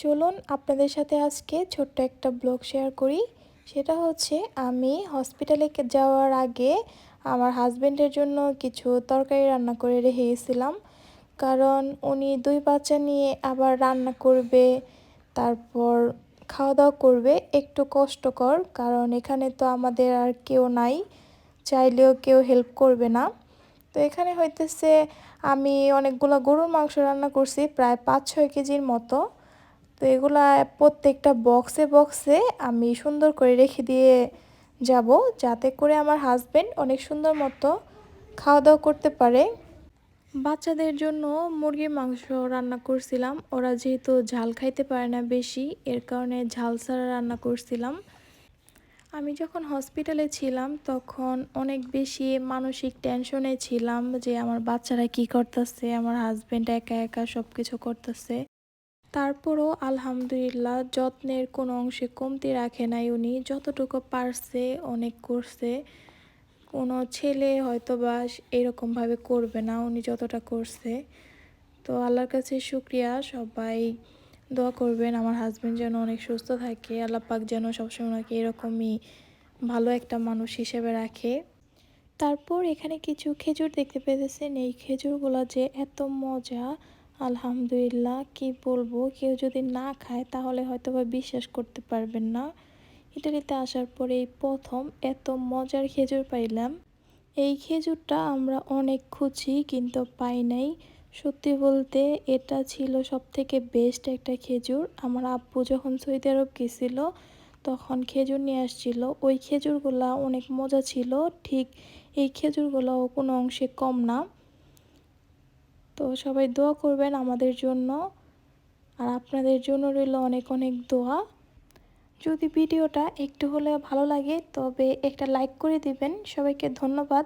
চলুন আপনাদের সাথে আজকে ছোট্ট একটা ব্লগ শেয়ার করি। সেটা হচ্ছে, আমি হসপিটালে যাওয়ার আগে আমার হাজব্যান্ডের জন্য কিছু তরকারি রান্না করে রেখে গেছিলাম কারণ উনি দুই বাচ্চা নিয়ে আবার রান্না করবে, তারপর খাওয়া দাওয়া করবে একটু কষ্টকর, কারণ এখানে তো আমাদের আর কেউ নাই, চাইলেও কেউ হেল্প করবে না। তো এখানে হইতেছে, আমি অনেকগুলো গরুর মাংস রান্না করছি, প্রায় পাঁচ ছয় কেজির মতো। তো এগুলা প্রত্যেকটা বক্সে বক্সে আমি সুন্দর করে রেখে দিয়ে যাব যাতে করে আমার হাজবেন্ড অনেক সুন্দর মতো খাওয়া দাওয়া করতে পারে। বাচ্চাদের জন্য মুরগির মাংস রান্না করছিলাম। ওরা যেহেতু ঝাল খাইতে পারে না বেশি, এর কারণে ঝাল ছাড়া রান্না করছিলাম। আমি যখন হসপিটালে ছিলাম, তখন অনেক বেশি মানসিক টেনশনে ছিলাম যে আমার বাচ্চারা কি করতেছে, আমার হাজবেন্ড একা একা সব কিছু করতেছে। তারপরও আলহামদুলিল্লাহ যত্নের কোনো অংশে কমতি রাখে নাই উনি। যতটুকু পারছে, অনেক করছে। কোনো ছেলে হয়তো বা এরকমভাবে করবে না উনি যতটা করছে। তো আল্লাহর কাছে শুক্রিয়া, সবাই দোয়া করবেন আমার হাজব্যান্ড যেন অনেক সুস্থ থাকে। আল্লাহ পাক যেন সবসময় ওনাকে এরকমই ভালো একটা মানুষ হিসেবে রাখে। তারপর এখানে কিছু খেজুর দেখতে পেতেছেন। এই খেজুরগুলো যে এত মজা আলহামদুলিল্লাহ, কি বলব? কেউ যদি না খায়, তাহলে হয়তো বা বিশ্বাস করতে পারবেন না। ইটালিতে আসার পরে এই প্রথম এত মজার খেজুর পাইলাম। এই খেজুরটা আমরা অনেক খুঁজি কিন্তু পাই নাই। সত্যি বলতে, এটা ছিল সব থেকে বেস্ট একটা খেজুর। আমার আব্বু যখন সৌদি আরব গেছিল, তখন খেজুর নিয়ে আসছিল। ওই খেজুরগুলা অনেক মজা ছিল। ঠিক এই খেজুরগুলোও কোনো অংশে কম না। তো সবাই দোয়া করবেন আমাদের জন্য। আর আপনাদের জন্য রইল অনেক অনেক দোয়া। যদি ভিডিওটা একটু হলেও ভালো লাগে, তবে একটা লাইক করে দিবেন। সবাইকে ধন্যবাদ।